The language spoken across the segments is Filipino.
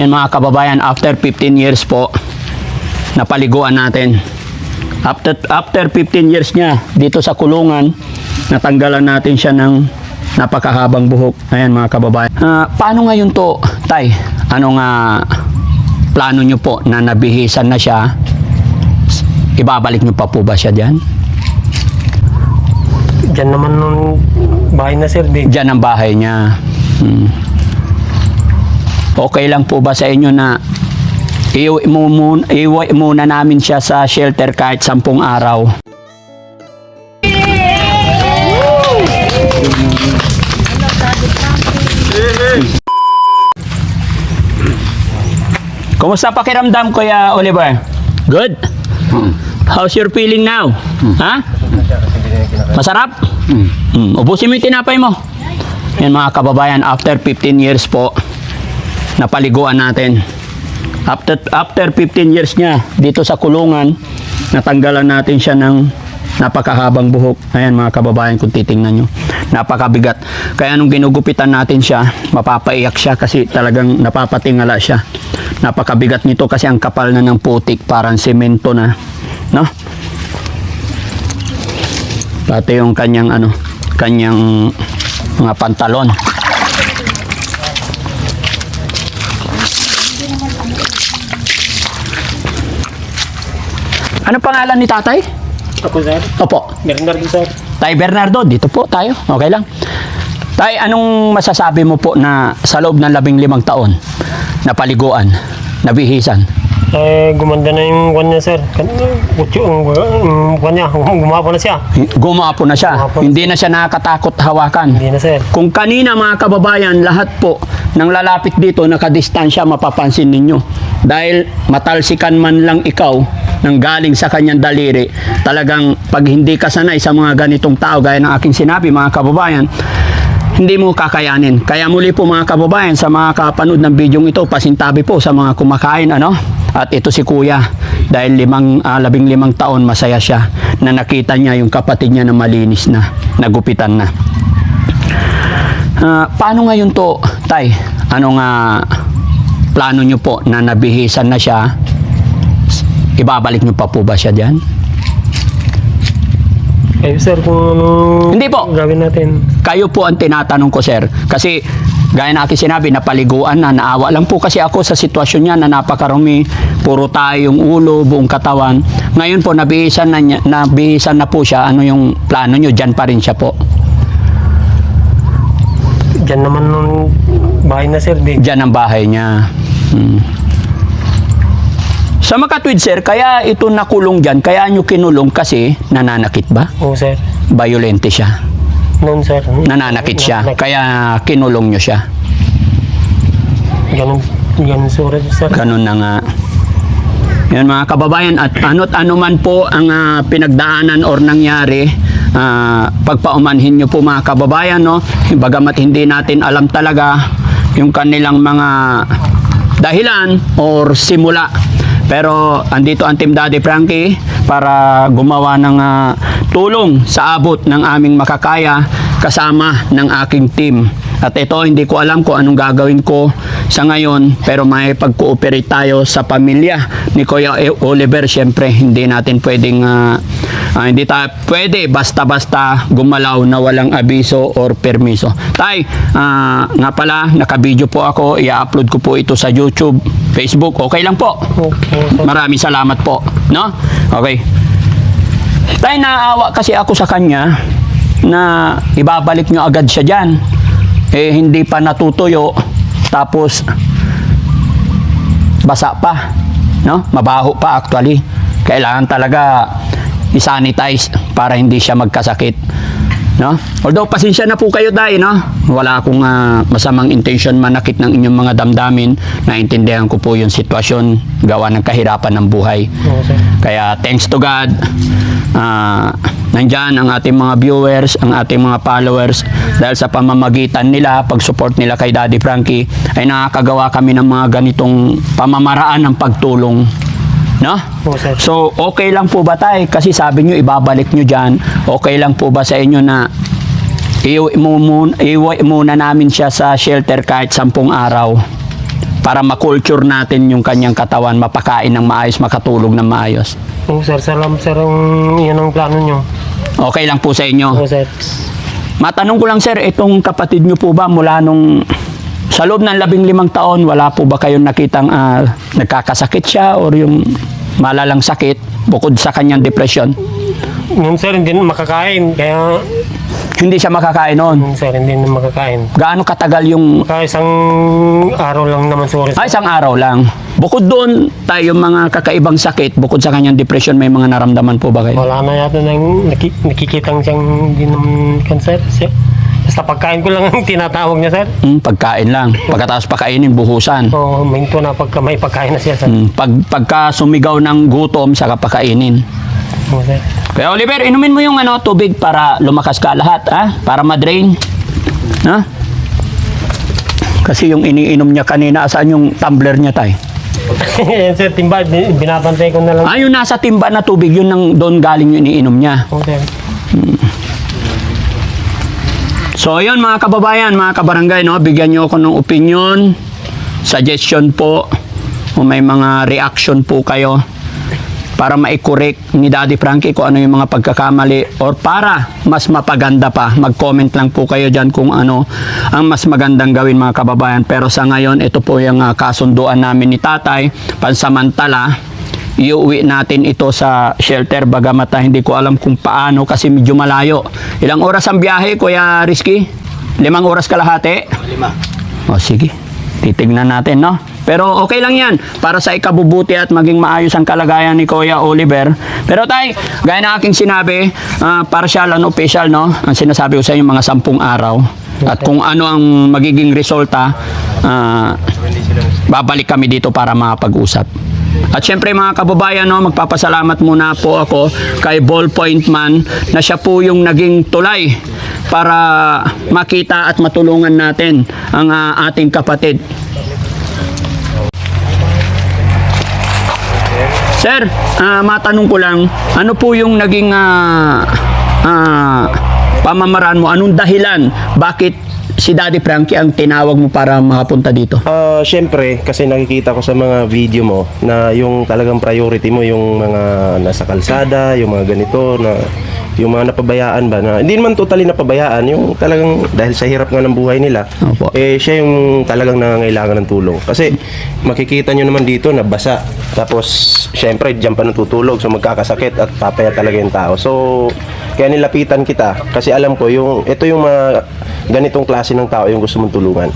Yan mga kababayan, after 15 years po, napaliguan natin. After, after 15 years niya dito sa kulungan, natanggalan natin siya ng napakahabang buhok. Ayan mga kababayan. Ah, paano ngayon to, Tay? Ano nga plano nyo po na nabihisan na siya? Ibabalik nyo pa po ba siya dyan? Diyan naman nung bahay na sir, di. Diyan ang bahay niya. Hmm. Okay lang po ba sa inyo na iuwi, mo muna, iuwi muna namin siya sa shelter kahit sampung araw? Kumusta pakiramdam, Kuya Oliver? Good? How's your feeling now? Ha? Masarap? Mm. Ubusin mo yung tinapay mo. Yan mga kababayan, after 15 years po, napaliguan natin. After, after 15 years niya dito sa kulungan, natanggalan natin siya ng napakahabang buhok. Ayan mga kababayan kung titingnan nyo. Napakabigat. Kaya nung ginugupitan natin siya, mapapaiyak siya kasi talagang napapatingala siya. Napakabigat nito kasi ang kapal na ng putik, parang semento na. No? Pati yung kanyang ano, kanyang mga pantalon. Ano pangalan ni tatay? Ako sir, Opo, Bernardo sir. Tay Bernardo, dito po tayo. Okay lang. Tay, anong masasabi mo po na sa loob ng labing limang taon na paliguan, nabihisan? Eh, gumanda na yung kwan niya sir. Kan, utyo, ang ang kwan niya, gumapo na siya. Gumapo na siya. Gumapo Hindi na siya nakakatakot hawakan. Hindi na sir. Kung kanina mga kababayan, lahat po ng lalapit dito nakadistansya mapapansin ninyo. Dahil matalsikan man lang ikaw nang galing sa kanyang daliri, talagang pag hindi ka sanay sa mga ganitong tao, gaya ng aking sinabi mga kababayan, hindi mo kakayanin. Kaya muli po mga kababayan, sa mga kapanood ng bidyong ito, pasintabi po sa mga kumakain, ano? At ito si Kuya, dahil limang, ah, labing limang taon, masaya siya na nakita niya yung kapatid niya na malinis na, nagupitan na. Ah, paano ngayon to, Tay? Ano nga plano nyo po na nabihisan na siya? Ibabalik nyo pa po ba siya dyan? Eh sir, kung Hindi po. gawin natin. Kayo po ang tinatanong ko, sir. Kasi, gaya na aking sinabi, napaliguan na, naawa lang po kasi ako sa sitwasyon niya na napakarumi, puro tayo yung ulo, buong katawan. Ngayon po, nabihisan na, niya, nabihisan na po siya. Ano yung plano nyo? Dyan pa rin siya po. Diyan naman nung bahay na sir, di. Dyan ang bahay niya. Hmm. Sa makatwid, sir, kaya ito nakulong dyan, kaya nyo kinulong kasi nananakit ba? Oo sir. Violente siya. Noon sir. Nananakit siya. Nananakit. Kaya kinulong nyo siya. Ganun, ganun sir, sir. Ganun na nga. Yan mga kababayan, at ano't ano man po ang ah, pinagdaanan or nangyari, ah, pagpaumanhin nyo po mga kababayan, no? Bagamat hindi natin alam talaga yung kanilang mga dahilan or simula. Pero andito ang Team Daddy Frankie para gumawa ng ah, tulong sa abot ng aming makakaya kasama ng aking team. At ito, hindi ko alam kung anong gagawin ko sa ngayon, pero may pag-cooperate tayo sa pamilya ni Kuya E- Oliver. Siyempre, hindi natin pwedeng, ah, ah, hindi tayo pwede basta-basta gumalaw na walang abiso or permiso. Tay, ah, nga pala, naka-video po ako, i-upload ko po ito sa YouTube, Facebook, okay lang po. Maraming salamat po. No? Okay. Tay, naawa kasi ako sa kanya na ibabalik nyo agad siya dyan. Eh, hindi pa natutuyo. Tapos, basa pa. No? Mabaho pa actually. Kailangan talaga isanitize para hindi siya magkasakit. No? Although pasensya na po kayo dahil, no? Wala akong ah, masamang intention manakit ng inyong mga damdamin. Naintindihan ko po yung sitwasyon gawa ng kahirapan ng buhay. Sir. Kaya thanks to God, ah, nandyan ang ating mga viewers, ang ating mga followers. Dahil sa pamamagitan nila, pag-support nila kay Daddy Frankie, ay nakakagawa kami ng mga ganitong pamamaraan ng pagtulong. No? Sir. So, okay lang po ba tay? Kasi sabi nyo, ibabalik nyo dyan. Okay lang po ba sa inyo na iuwi mo muna, iuwi muna namin siya sa shelter kahit sampung araw? Para makulture natin yung kanyang katawan, mapakain ng maayos, makatulog ng maayos. Oo sir, salamat sir ang yan ang plano nyo. Okay lang po sa inyo. Oo sir. Matanong ko lang sir, itong kapatid nyo po ba mula nung sa loob ng labing limang taon, wala po ba kayong nakitang ah, nagkakasakit siya or yung malalang sakit bukod sa kanyang depression? Yun sir, hindi na makakain. Kaya, Hindi siya makakain noon. yun sir, hindi na makakain. Gaano katagal yung Kaya isang araw lang sorry Ay, isang araw lang. Bukod doon, tayo mga kakaibang sakit, bukod sa kanyang depression, may mga naramdaman po ba kayo? Wala na yata nang naki, nakikitang siyang hindi naman cancer. Siya. Basta pagkain ko lang ang tinatawag niya sir. Hmm, pagkain lang. Pagkatapos pakainin, buhusan. Oo, minto na pagka may pagkain na siya sir. Hmm, pag, pagka sumigaw ng gutom, saka pakainin. Oo sir. Kaya Oliver, inumin mo yung ano, tubig para lumakas ka lahat, ha? Para ma-drain. Ha? Kasi yung iniinom niya kanina, saan yung tumbler niya tay? Yan sir, timba, bin- binabantay ko na lang. Ah, yung nasa timba na tubig, yun nang doon galing yung iniinom niya. Oo sir. So ayun mga kababayan, mga kabarangay, no, bigyan niyo ako ng opinion, suggestion po, kung may mga reaction po kayo para ma-correct ni Daddy Frankie kung ano yung mga pagkakamali or para mas mapaganda pa. Mag-comment lang po kayo dyan kung ano ang mas magandang gawin mga kababayan. Pero sa ngayon, ito po yung ah, kasunduan namin ni Tatay, pansamantala, iuwi natin ito sa shelter bagamat hindi ko alam kung paano kasi medyo malayo. Ilang oras ang biyahe, Kuya Rizky? Limang oras kalahati? Lima. O sige, titignan natin, no? Pero okay lang yan para sa ikabubuti at maging maayos ang kalagayan ni Kuya Oliver. Pero tay, gaya na aking sinabi, ah, partial and official, no? Ang sinasabi ko sa inyo mga sampung araw. At kung ano ang magiging resulta, ah, babalik kami dito para makapag-usap. At syempre mga kababayan, no, magpapasalamat muna po ako kay Ballpoint Man na siya po yung naging tulay para makita at matulungan natin ang ah, ating kapatid. Sir, ah, matanong ko lang, ano po yung naging ah, ah, pamamaraan mo? Anong dahilan? Bakit si Daddy Frankie ang tinawag mo para makapunta dito? Ah, syempre kasi nakikita ko sa mga video mo na yung talagang priority mo yung mga nasa kalsada, yung mga ganito na yung mga napabayaan ba na hindi naman totally napabayaan yung talagang dahil sa hirap nga ng buhay nila Opo. eh siya yung talagang nangangailangan ng tulong kasi makikita nyo naman dito na basa tapos syempre diyan pa natutulog so magkakasakit at papaya talaga yung tao so kaya nilapitan kita kasi alam ko yung ito yung mga ganitong klase ng tao yung gusto mong tulungan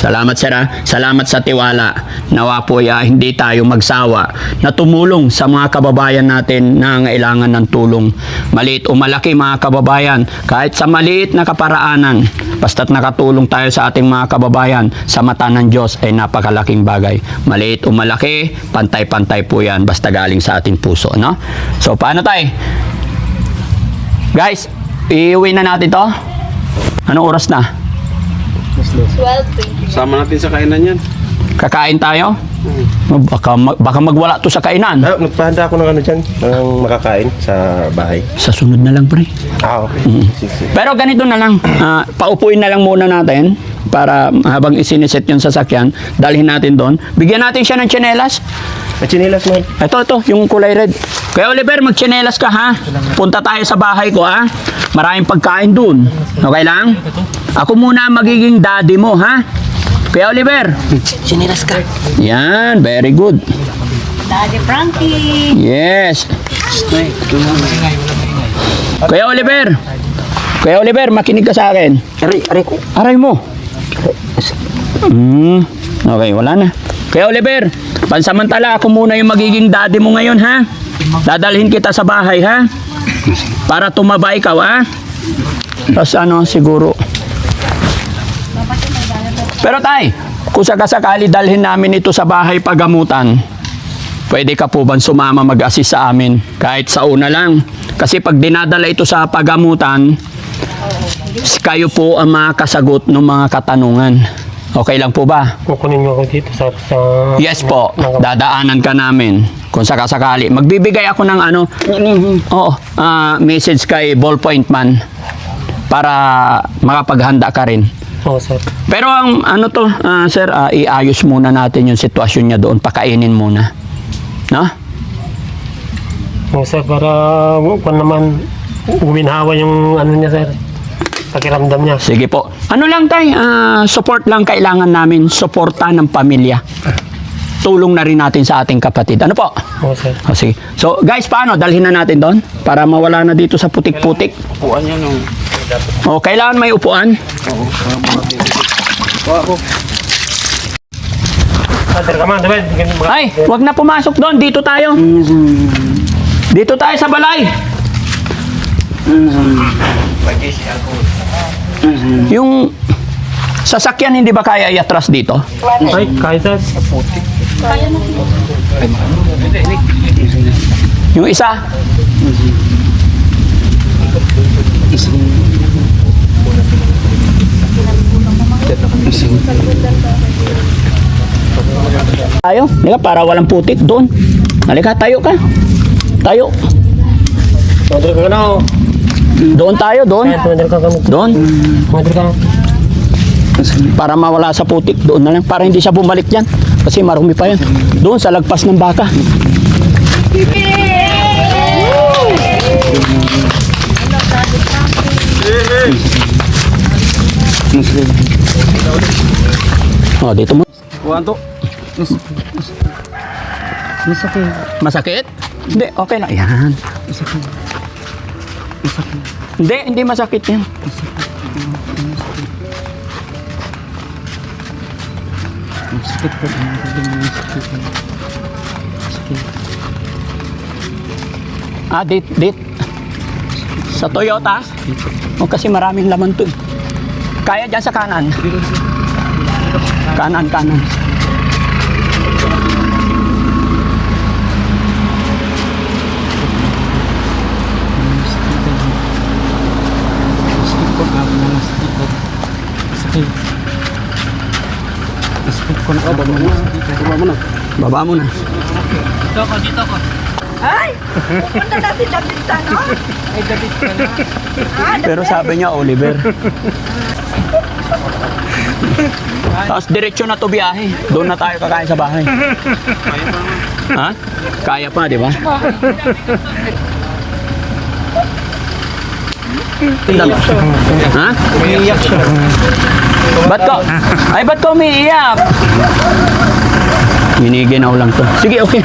Salamat sir ah. Salamat sa tiwala. Nawa po ya, hindi tayo magsawa na tumulong sa mga kababayan natin na ngailangan ng tulong. Maliit o malaki mga kababayan, kahit sa maliit na kaparaanan, basta't nakatulong tayo sa ating mga kababayan sa mata ng Diyos ay napakalaking bagay. Maliit o malaki, pantay-pantay po yan basta galing sa ating puso. No? So paano tayo? Guys, iuwi na natin to? Anong oras na? 12.20. Sama natin sa kainan yan. Kakain tayo? Baka, mag- baka magwala to sa kainan. ah, nagpahanda ako ng ano dyan ng makakain sa bahay Sa sunod na lang, pre. ah okay sige. Pero ganito na lang, ah, paupuin na lang muna natin para habang isiniset yung sasakyan, dalhin natin doon. Bigyan natin siya ng tsinelas. May chinelas mo Ito, ito, yung kulay red. Kaya Oliver, magtsinelas ka ha. Punta tayo sa bahay ko ha. Maraming pagkain doon. Okay lang? Ako muna magiging daddy mo ha. Kaya Oliver. Tsinelas ka. Yan, very good. Daddy Frankie. Yes. Kuya Oliver. Kuya Oliver, makinig ka sa akin. Aray, aray ko. Aray mo. Hmm. Okay, wala na. Kuya Oliver, pansamantala ako muna yung magiging daddy mo ngayon, ha? Dadalhin kita sa bahay, ha? Para tumaba ikaw, ha? Tapos ano, siguro. Pero tay, kung sakasakali dalhin namin ito sa bahay pagamutan, pwede ka po bang sumama mag-assist sa amin? Kahit sa una lang. Kasi pag dinadala ito sa pagamutan, kayo po ang makakasagot ng mga katanungan. Okay lang po ba? Kukunin nyo ako dito sa... sa Yes po, dadaanan ka namin kung sakasakali. Magbibigay ako ng ano, oo, ah, message kay Ballpoint Man para makapaghanda ka rin. Oo, sir. Pero ang ano to, ah, sir, ah, iayos muna natin yung sitwasyon niya doon, pakainin muna. No? Oo, sir, para kung naman guminhawa yung ano niya, sir. Pakiramdam niya. Sige po. Ano lang tay, ah, support lang kailangan namin, suporta ng pamilya. Tulong na rin natin sa ating kapatid. Ano po? Oo, sir. O, sige. So, guys, paano? Dalhin na natin doon para mawala na dito sa putik-putik. Upuan yan yung... O, kailangan may upuan. Sir, come on, David. Ganun ba? Ay, wag na pumasok doon. Dito tayo. Dito tayo sa balay. Yung sasakyan hindi ba kaya iatras dito? Ay, kahit sir. Yung isa? Tayo, Halika, para walang putik doon. Halika, tayo ka. Tayo. Tumadir ka na, oh. Doon tayo, doon. Doon. Para mawala sa putik, doon na lang. Para hindi siya bumalik dyan. Kasi marumi pa yan. Doon sa lagpas ng baka. Oh, dito mo. Upuan to. Masakit? Hindi, okay lang. Yan. Hindi, hindi masakit yan. Ah, date, date. Sa Toyota? O kasi maraming laman to eh. Kaya dyan sa kanan. Kanan, kanan. Baba mo na. Ay! Pupunta natin David sa ano? Ay, David ka na. Ah, Pero sabi niya, Oliver. Tapos diretso na to biyahe. Doon na tayo kakain sa bahay. ha? Kaya pa, di ba? Ha? Umiiyak siya. Ba't ko? Ay, ba't ko umiiyak? Miniginaw lang to. Sige, okay.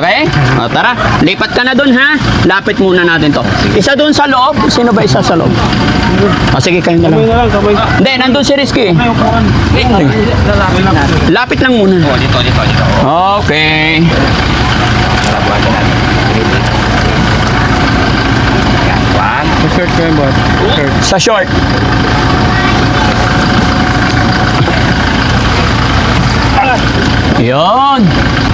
okay? O, tara. Lipat ka na dun, ha? Lapit muna natin to. Isa dun sa loob. Sino ba isa sa loob? O, sige, kayo na lang. na lang, kamay. Hindi, nandun si Rizky. Lapit lang muna. Oh, dito, dito, dito. Okay. Tarabuhan natin. Yan, one. Shirt ko yung boss. Shirt. Sa short. Yon.